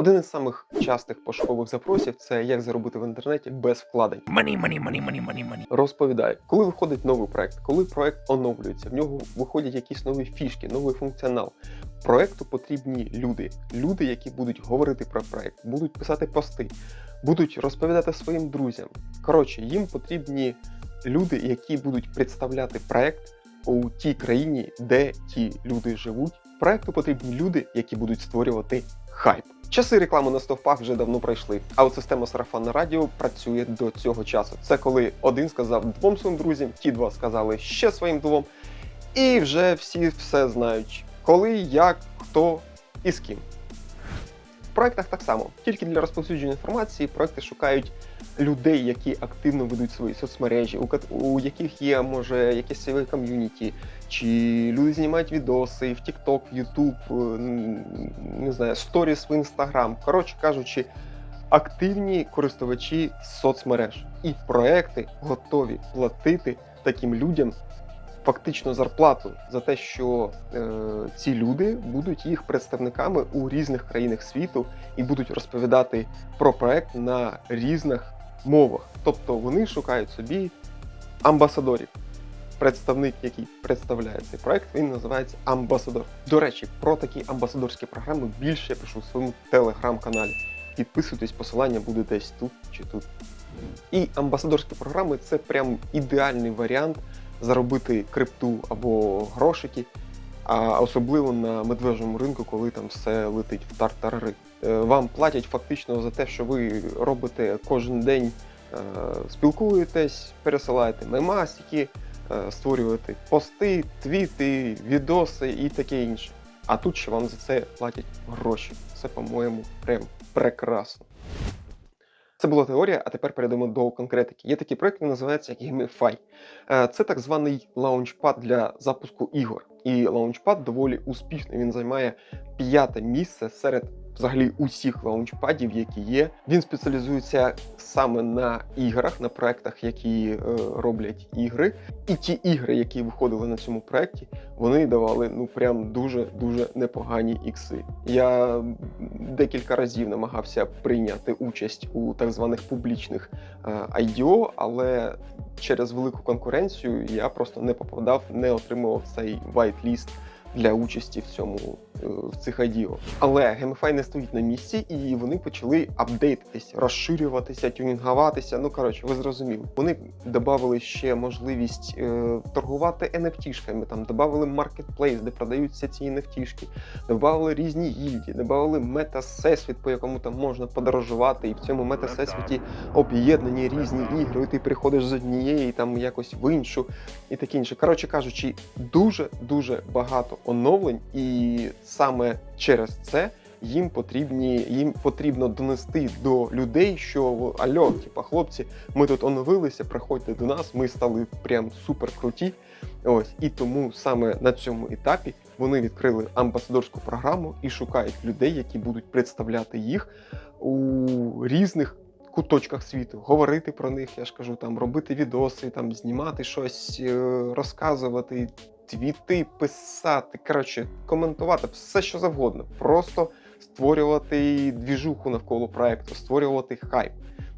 Один із самих частих пошукових запросів це як заробити в інтернеті без вкладень. Money, money, money, money, money, money. Розповідаю, коли виходить новий проект, коли проект оновлюється, в нього виходять якісь нові фішки, новий функціонал. Проекту потрібні люди, люди, які будуть говорити про проект, будуть писати пости, будуть розповідати своїм друзям. Коротше, їм потрібні люди, які будуть представляти проект у тій країні, де ті люди живуть. Проекту потрібні люди, які будуть створювати хайп. Часи реклами на стовпах вже давно пройшли, а от система сарафанне радіо працює до цього часу. Це коли один сказав двом своїм друзям, ті два сказали ще своїм двом, і вже всі все знають, коли, як, хто і з ким. В проектах так само, тільки для розповсюдження інформації проекти шукають людей, які активно ведуть свої соцмережі, у, яких є може якесь своє ком'юніті, чи люди знімають відоси в TikTok, в YouTube, е, не знаю, сторіс в Instagram. Коротше кажучи, активні користувачі соцмереж. І проекти готові платити таким людям фактично зарплату за те, що е, ці люди будуть їх представниками у різних країнах світу і будуть розповідати про проект на різних мовах. Тобто вони шукають собі амбасадорів. Представник, який представляє цей проект, він називається амбасадор. До речі, про такі амбасадорські програми більше я пишу в своєму телеграм-каналі. Підписуйтесь, посилання буде десь тут чи тут. І амбасадорські програми це прям ідеальний варіант заробити крипту або грошики, а особливо на медвежому ринку, коли там все летить в тартарари. Е, Вам платять фактично за те, що ви робите кожен день, е, спілкуєтесь, пересилаєте мемасики, е, створюєте пости, твіти, відоси і таке інше. А тут ще вам за це платять гроші. Це, по-моєму, прям прекрасно. Це була теорія, а тепер перейдемо до конкретики. Є такий проект, він називається Gamify. Е, Це так званий лаунчпад для запуску ігор. І лаунчпад доволі успішний. Він займає п'яте місце серед взагалі усіх лаунчпадів, які є. Він спеціалізується саме на іграх, на проектах, які е, роблять ігри. І ті ігри, які виходили на цьому проекті, вони давали ну прям дуже дуже непогані ікси. Я декілька разів намагався прийняти участь у так званих публічних е, IDO, але через велику конкуренцію я просто не попадав, не отримував цей whitelist для участі в цьому е, в цих IDO. Але Gamify не стоїть на місці, і вони почали апдейтитись, розширюватися, тюнінгуватися. Ну коротше, ви зрозуміли. Вони додали ще можливість е, торгувати NFT-шками, там додали маркетплейс, де продаються ці NFT-шки, додали різні гільдії, додали мета-всесвіт, по якому там можна подорожувати, і в цьому мета-всесвіті об'єднані різні ігри. і Ти приходиш з однієї там якось в іншу і таке інше. Коротше кажучи, дуже дуже багато оновлень, і саме через це. Їм потрібні, їм потрібно донести до людей, що альо, типа хлопці, ми тут оновилися, приходьте до нас, ми стали прям супер круті. Ось і тому саме на цьому етапі вони відкрили амбасадорську програму і шукають людей, які будуть представляти їх у різних куточках світу, говорити про них, я ж кажу, там робити відоси, там знімати щось, е, розказувати, твіти, писати, коротше, коментувати, все що завгодно. Просто створювати двіжуху навколо проекту, створювати хайп.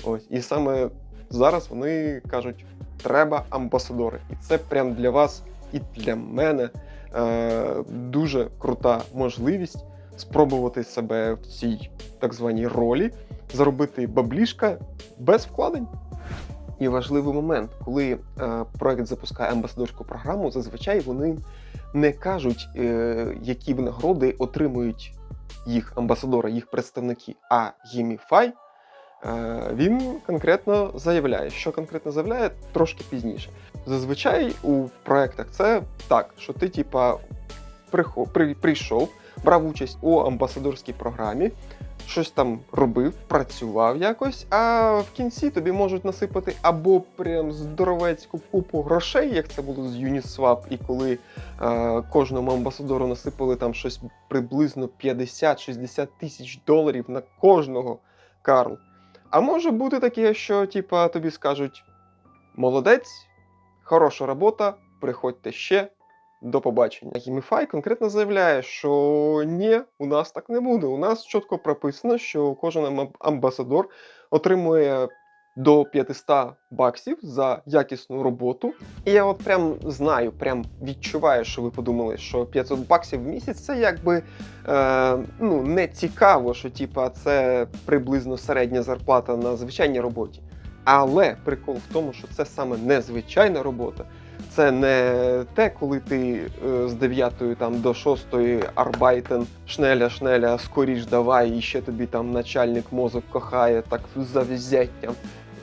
Ось і саме зараз вони кажуть, треба амбасадори, і це прям для вас і для мене е, дуже крута можливість спробувати себе в цій так званій ролі, заробити баблішка без вкладень. І важливий момент, коли е, проект запускає амбасадорську програму, зазвичай вони не кажуть, е, які винагороди отримують їх амбасадори, їх представники. А Gamify е, він конкретно заявляє, що конкретно заявляє трошки пізніше. Зазвичай у проектах це так, що ти, типа, прийшов, брав участь у амбасадорській програмі, щось там робив, працював якось, а в кінці тобі можуть насипати або прям здоровецьку купу грошей, як це було з Uniswap, і коли е, кожному амбасадору насипали там щось приблизно 50-60 тисяч доларів на кожного Карл. А може бути таке, що типа тобі скажуть: молодець, хороша робота, приходьте ще, до побачення. Гіміфай конкретно заявляє, що ні, у нас так не буде. У нас чітко прописано, що кожен ам- амбасадор отримує до 500 баксів за якісну роботу. І я от прям знаю, прям відчуваю, що ви подумали, що 500 баксів в місяць це якби е, ну, не цікаво, що типа це приблизно середня зарплата на звичайній роботі. Але прикол в тому, що це саме незвичайна робота. Це не те, коли ти е, з 9 там до 6 арбайтен, шнеля, шнеля, скоріш давай, і ще тобі там начальник мозок кохає так завзяттям.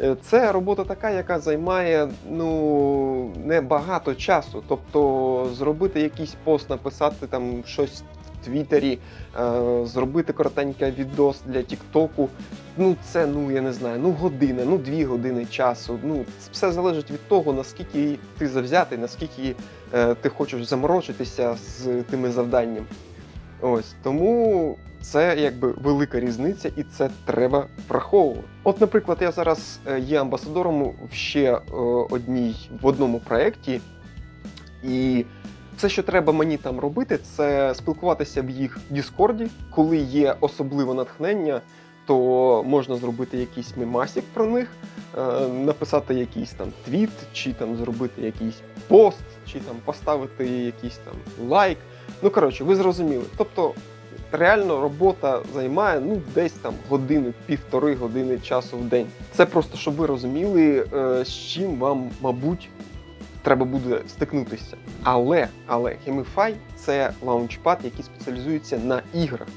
Е, Це робота така, яка займає ну небагато часу. Тобто зробити якийсь пост, написати там щось Твіттері, е, зробити коротенький відос для Тіктоку. Ну, це ну я не знаю, ну година, ну дві години часу. Ну все залежить від того, наскільки ти завзятий, наскільки е, ти хочеш заморочитися з тими завданням. Ось тому це якби велика різниця, і це треба враховувати. От, наприклад, я зараз е, є амбасадором в ще одній в одному проєкті, і все, що треба мені там робити, це спілкуватися в їх Діскорді, коли є особливе натхнення. То можна зробити якийсь мемасік про них, е, написати якийсь там твіт, чи там зробити якийсь пост, чи там поставити якийсь там лайк. Ну коротше, ви зрозуміли. Тобто, реально робота займає ну десь там годину, півтори години часу в день. Це просто щоб ви розуміли, е, з чим вам, мабуть, треба буде стикнутися. Але, але Gamify – це лаунчпад, який спеціалізується на іграх.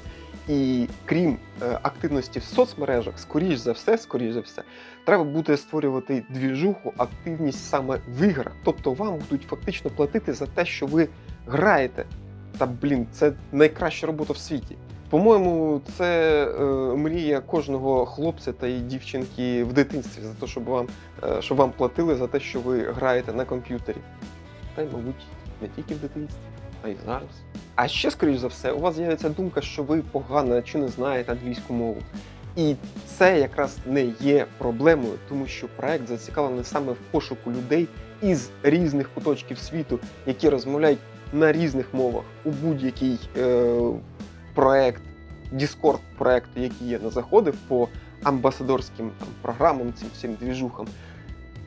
І крім е, активності в соцмережах, скоріш за все, скоріш за все, треба буде створювати двіжуху, активність саме в іграх. Тобто вам будуть фактично платити за те, що ви граєте. Та блін, це найкраща робота в світі. По-моєму, це е, мрія кожного хлопця та дівчинки в дитинстві за те, щоб вам, е, щоб вам платили за те, що ви граєте на комп'ютері. Та й, мабуть, не тільки в дитинстві, а й зараз. А ще, скоріш за все, у вас з'явиться думка, що ви погано чи не знаєте англійську мову. І це якраз не є проблемою, тому що проект зацікавлений саме в пошуку людей із різних куточків світу, які розмовляють на різних мовах у будь-який е, проект, Discord проекту, який я не заходив по амбасадорським там, програмам, цим всім двіжухам.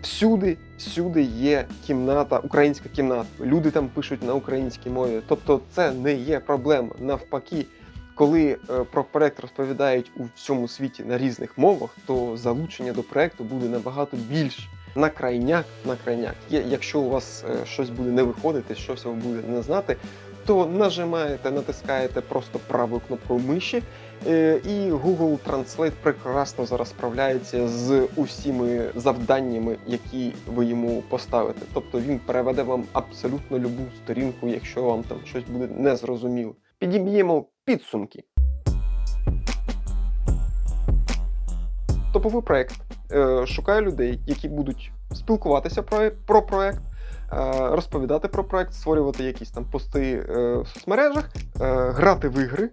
Всюди, всюди є кімната, українська кімната. Люди там пишуть на українській мові. Тобто це не є проблема. Навпаки, коли е, про проект розповідають у всьому світі на різних мовах, то залучення до проекту буде набагато більше. На крайняк, на крайняк. Якщо у вас е, щось буде не виходити, щось ви будете не знати, то нажимаєте, натискаєте просто правою кнопкою миші, е, і Google Translate прекрасно зараз справляється з усіми завданнями, які ви йому поставите. Тобто він переведе вам абсолютно любу сторінку, якщо вам там щось буде незрозуміло. Підіб'ємо підсумки. Топовий проект е, шукає людей, які будуть спілкуватися про, про проект, розповідати про проект, створювати якісь там пости е, в соцмережах, е, грати в ігри,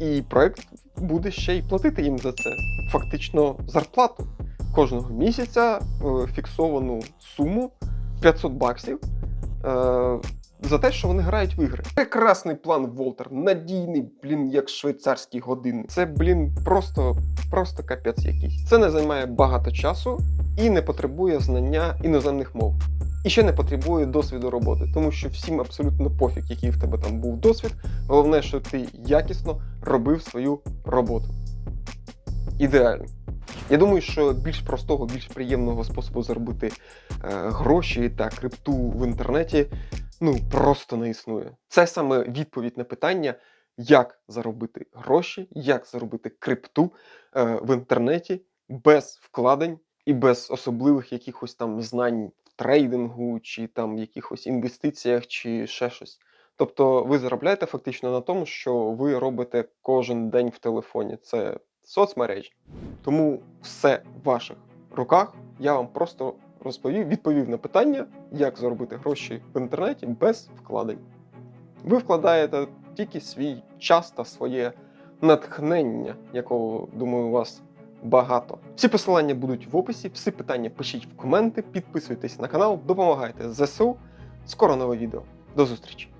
і проект буде ще й платити їм за це. Фактично зарплату кожного місяця е, фіксовану суму 500 баксів. Е, за те, що вони грають в ігри. Прекрасний план, Волтер, надійний, блін, як швейцарський годинник. Це, блін, просто, просто капець якийсь. Це не займає багато часу і не потребує знання іноземних мов. І ще не потребує досвіду роботи, тому що всім абсолютно пофіг, який в тебе там був досвід. Головне, що ти якісно робив свою роботу. Ідеально. Я думаю, що більш простого, більш приємного способу заробити е, гроші та крипту в інтернеті ну просто не існує. Це саме відповідь на питання, як заробити гроші, як заробити крипту е, в інтернеті без вкладень і без особливих якихось там знань трейдингу, чи там якихось інвестиціях, чи ще щось. Тобто ви заробляєте фактично на тому, що ви робите кожен день в телефоні. Це соцмережі. Тому все в ваших руках. Я вам просто розповів, відповів на питання, як заробити гроші в інтернеті без вкладень. Ви вкладаєте тільки свій час та своє натхнення, якого, думаю, у вас багато. Всі посилання будуть в описі, всі питання пишіть в коменти, підписуйтесь на канал, допомагайте ЗСУ. Скоро нове відео. До зустрічі!